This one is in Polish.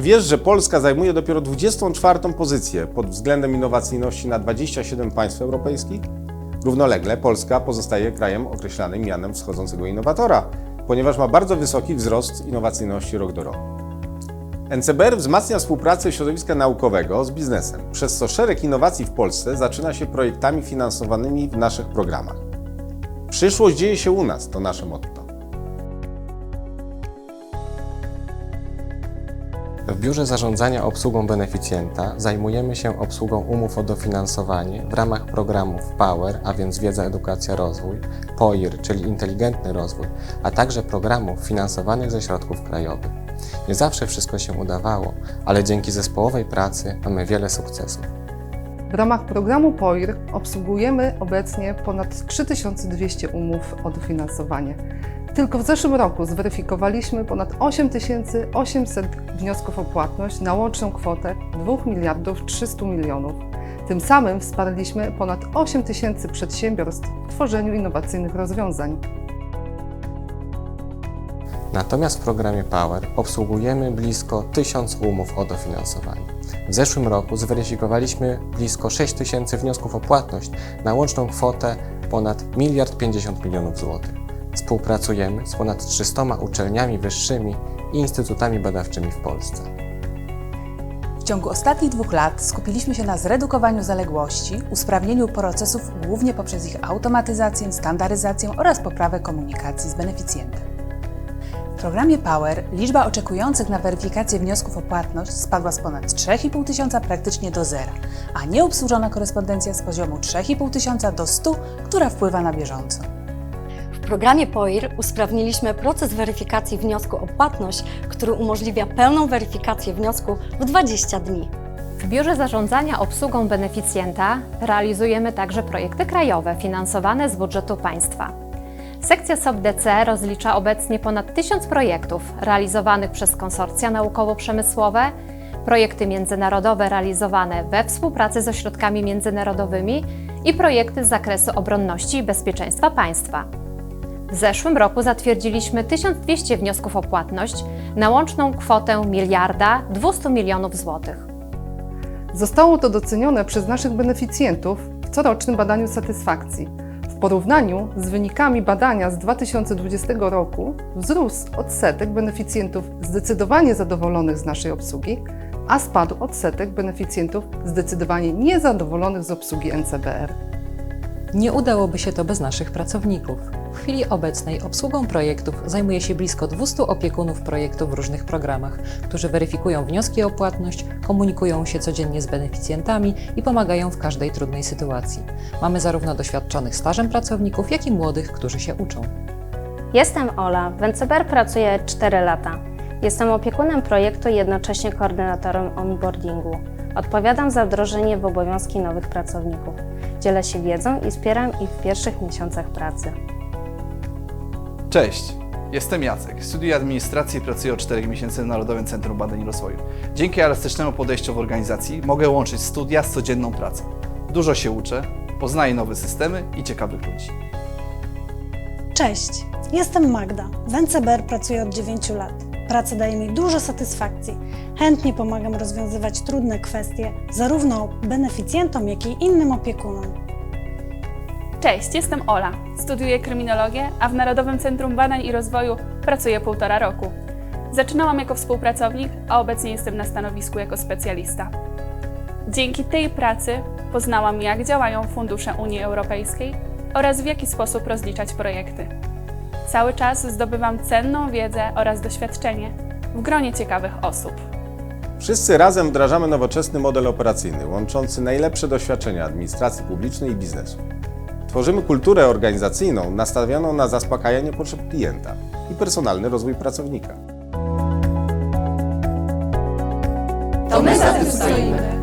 Czy wiesz, że Polska zajmuje dopiero 24 pozycję pod względem innowacyjności na 27 państw europejskich? Równolegle Polska pozostaje krajem określanym mianem wschodzącego innowatora, ponieważ ma bardzo wysoki wzrost innowacyjności rok do roku. NCBR wzmacnia współpracę środowiska naukowego z biznesem, przez co szereg innowacji w Polsce zaczyna się projektami finansowanymi w naszych programach. Przyszłość dzieje się u nas, to nasze motto. W Biurze Zarządzania Obsługą Beneficjenta zajmujemy się obsługą umów o dofinansowanie w ramach programów POWER, a więc Wiedza, Edukacja, Rozwój, POIR, czyli Inteligentny Rozwój, a także programów finansowanych ze środków krajowych. Nie zawsze wszystko się udawało, ale dzięki zespołowej pracy mamy wiele sukcesów. W ramach programu POIR obsługujemy obecnie ponad 3200 umów o dofinansowanie. Tylko w zeszłym roku zweryfikowaliśmy ponad 8800 wniosków o płatność na łączną kwotę 2 miliardów 300 milionów. Tym samym wsparliśmy ponad 8 tysięcy przedsiębiorstw w tworzeniu innowacyjnych rozwiązań. Natomiast w programie POWER obsługujemy blisko 1000 umów o dofinansowanie. W zeszłym roku zweryfikowaliśmy blisko 6 tysięcy wniosków o płatność na łączną kwotę ponad 1 miliard 50 milionów złotych. Współpracujemy z ponad 300 uczelniami wyższymi i instytutami badawczymi w Polsce. W ciągu ostatnich dwóch lat skupiliśmy się na zredukowaniu zaległości, usprawnieniu procesów głównie poprzez ich automatyzację, standaryzację oraz poprawę komunikacji z beneficjentem. W programie Power liczba oczekujących na weryfikację wniosków o płatność spadła z ponad 3,5 tysiąca praktycznie do zera, a nieobsłużona korespondencja z poziomu 3,5 tysiąca do 100, która wpływa na bieżąco. W programie POIR usprawniliśmy proces weryfikacji wniosku o płatność, który umożliwia pełną weryfikację wniosku w 20 dni. W Biurze Zarządzania Obsługą Beneficjenta realizujemy także projekty krajowe finansowane z budżetu państwa. Sekcja SOBDC rozlicza obecnie ponad 1000 projektów realizowanych przez konsorcja naukowo-przemysłowe, projekty międzynarodowe realizowane we współpracy z ośrodkami międzynarodowymi i projekty z zakresu obronności i bezpieczeństwa państwa. W zeszłym roku zatwierdziliśmy 1200 wniosków o płatność na łączną kwotę miliarda 200 milionów złotych. Zostało to docenione przez naszych beneficjentów w corocznym badaniu satysfakcji. Porównaniu z wynikami badania z 2020 roku wzrósł odsetek beneficjentów zdecydowanie zadowolonych z naszej obsługi, a spadł odsetek beneficjentów zdecydowanie niezadowolonych z obsługi NCBR. Nie udałoby się to bez naszych pracowników. W chwili obecnej obsługą projektów zajmuje się blisko 200 opiekunów projektów w różnych programach, którzy weryfikują wnioski o płatność, komunikują się codziennie z beneficjentami i pomagają w każdej trudnej sytuacji. Mamy zarówno doświadczonych stażem pracowników, jak i młodych, którzy się uczą. Jestem Ola. W NCBR pracuję 4 lata. Jestem opiekunem projektu i jednocześnie koordynatorem onboardingu. Odpowiadam za wdrożenie w obowiązki nowych pracowników. Dzielę się wiedzą i wspieram ich w pierwszych miesiącach pracy. Cześć, jestem Jacek. Studiuję administrację i pracuję od 4 miesięcy w Narodowym Centrum Badań i Rozwoju. Dzięki elastycznemu podejściu w organizacji mogę łączyć studia z codzienną pracą. Dużo się uczę, poznaję nowe systemy i ciekawych ludzi. Cześć, jestem Magda. W NCBR pracuję od 9 lat. Praca daje mi dużo satysfakcji. Chętnie pomagam rozwiązywać trudne kwestie zarówno beneficjentom, jak i innym opiekunom. Cześć, jestem Ola. Studiuję kryminologię, a w Narodowym Centrum Badań i Rozwoju pracuję półtora roku. Zaczynałam jako współpracownik, a obecnie jestem na stanowisku jako specjalista. Dzięki tej pracy poznałam, jak działają fundusze Unii Europejskiej oraz w jaki sposób rozliczać projekty. Cały czas zdobywam cenną wiedzę oraz doświadczenie w gronie ciekawych osób. Wszyscy razem wdrażamy nowoczesny model operacyjny, łączący najlepsze doświadczenia administracji publicznej i biznesu. Tworzymy kulturę organizacyjną nastawioną na zaspokajanie potrzeb klienta i personalny rozwój pracownika. To my za tym stoimy.